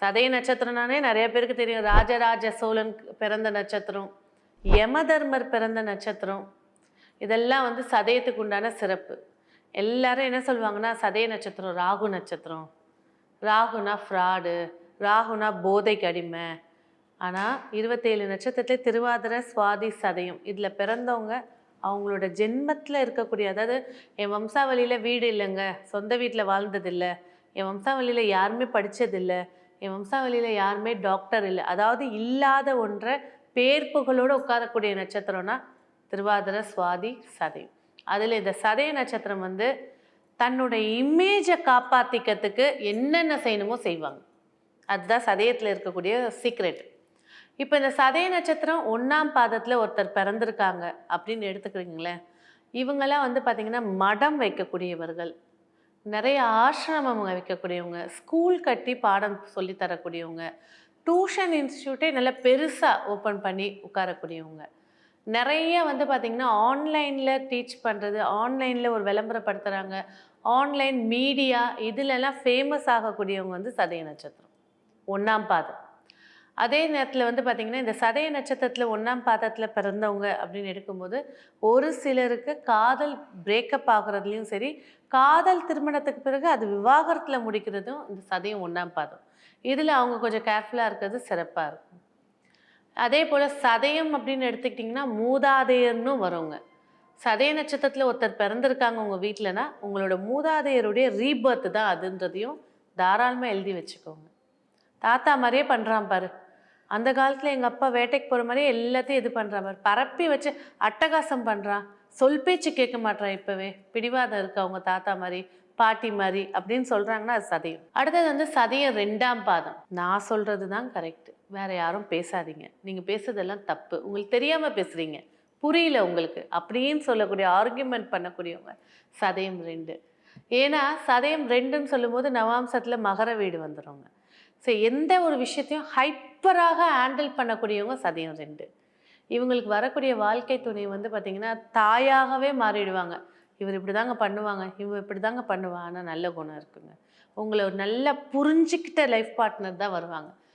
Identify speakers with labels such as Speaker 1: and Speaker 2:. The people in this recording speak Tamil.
Speaker 1: சதய நட்சத்திரம்னாலே நிறைய பேருக்கு தெரியும். ராஜராஜ சோழன் பிறந்த நட்சத்திரம் யமதர்மர் பிறந்த நட்சத்திரம். இதெல்லாம் வந்து சதயத்துக்கு உண்டான சிறப்பு. எல்லாரும் என்ன சொல்லுவாங்கன்னா சதய நட்சத்திரம் ராகு நட்சத்திரம். ராகுனா ஃப்ராடு ராகுனா போதைக்கு அடிமை. ஆனால் இருபத்தேழு நட்சத்திரத்துல திருவாதிரை சுவாதி சதயம். இதில் பிறந்தவங்க அவங்களோட ஜென்மத்தில் இருக்கக்கூடிய அதாவது என் வம்சாவளியில் வீடு இல்லைங்க. சொந்த வீட்டில் வாழ்ந்ததில்லை. என் வம்சாவளியில் யாருமே படித்ததில்லை என் வம்சாவளியில் யாருமே டாக்டர் இல்லை. அதாவது இல்லாத ஒன்றை பேர் புகழோடு உட்காரக்கூடிய நட்சத்திரம்னா திருவாதிர சுவாதி சதயம் அதில் இந்த சதய நட்சத்திரம் வந்து தன்னுடைய இமேஜை காப்பாற்றிக்கிறதுக்கு என்னென்ன செய்யணுமோ செய்வாங்க. அதுதான் சதயத்தில் இருக்கக்கூடிய சீக்ரெட் இப்போ இந்த சதய நட்சத்திரம் ஒன்றாம் பாதத்தில் ஒருத்தர் பிறந்திருக்காங்க அப்படின்னு எடுத்துக்கிறீங்களேன். இவங்கெல்லாம் வந்து பார்த்திங்கன்னா மடம் வைக்கக்கூடியவர்கள். நிறைய ஆசிரமம் வைக்கக்கூடியவங்க ஸ்கூல் கட்டி பாடம் சொல்லித் தரக்கூடியவங்க டியூஷன் இன்ஸ்டியூட்டே நல்லா பெருசாக ஓப்பன் பண்ணி உட்காரக்கூடியவங்க. நிறைய வந்து பார்த்திங்கன்னா ஆன்லைனில் டீச் பண்ணுறது ஆன்லைனில் ஒரு விளம்பரப்படுத்துகிறாங்க ஆன்லைன் மீடியா இதிலெல்லாம் ஃபேமஸ் ஆகக்கூடியவங்க வந்து சதய நட்சத்திரம். ஒன்றாம் பாதம். அதே நேரத்தில் வந்து பார்த்திங்கன்னா இந்த சதய நட்சத்திரத்தில் ஒன்றாம் பாதத்தில் பிறந்தவங்க அப்படின்னு எடுக்கும்போது ஒரு சிலருக்கு காதல் பிரேக்கப் ஆகுறதுலையும் சரி காதல் திருமணத்துக்கு பிறகு அது விவாகரத்தில் முடிக்கிறதும் இந்த சதயம் ஒன்றாம் பாதம். இதில் அவங்க கொஞ்சம் கேர்ஃபுல்லாக இருக்கிறது சிறப்பாக இருக்கும். அதே போல் சதயம் அப்படின்னு எடுத்துக்கிட்டிங்கன்னா மூதாதையர்னு வருங்க. சதய நட்சத்திரத்தில் ஒருத்தர் பிறந்திருக்காங்க உங்கள் வீட்டிலனா உங்களோட மூதாதையருடைய ரீபர்த் தான் அதுன்றதையும் தாராளமாக எழுதி வச்சுக்கோங்க. தாத்தா மாதிரியே பண்ணுறான் பாரு. அந்த காலத்தில் எங்கள் அப்பா வேட்டைக்கு போகிற மாதிரி எல்லாத்தையும் இது பண்ணுறான் மாதிரி பரப்பி வச்சு அட்டகாசம் பண்ணுறான் சொல் பேச்சு கேட்க மாட்றான் இப்போவே. பிடிவாதம் இருக்கு அவங்க தாத்தா மாதிரி பாட்டி மாதிரி அப்படின்னு சொல்கிறாங்கன்னா அது சதயம். அடுத்தது வந்து சதயம் ரெண்டாம் பாதம். நான் சொல்கிறது தான் கரெக்ட் வேற யாரும் பேசாதீங்க. நீங்கள் பேசுறதெல்லாம் தப்பு. உங்களுக்கு தெரியாமல் பேசுகிறீங்க புரியல உங்களுக்கு. அப்படின்னு சொல்லக்கூடிய ஆர்கியூமெண்ட் பண்ணக்கூடியவங்க சதயம் ரெண்டு. ஏன்னா சதயம் ரெண்டுன்னு சொல்லும்போது நவாம்சத்தில் மகர வீடு வந்துடுங்க ஸோ எந்த ஒரு விஷயத்தையும் ஹைப்பராக ஹேண்டில் பண்ணக்கூடியவங்க சதயம் ரெண்டு. இவங்களுக்கு வரக்கூடிய வாழ்க்கை துணை வந்து பார்த்திங்கன்னா தாயாகவே மாறிடுவாங்க. இவர் இப்படி தாங்க பண்ணுவாங்க இவங்க இப்படி தாங்க பண்ணுவாங்க. ஆனால் நல்ல குணம் இருக்குங்க. உங்களை ஒரு நல்லா புரிஞ்சுக்கிட்ட லைஃப் பார்ட்னர் தான் வருவாங்க.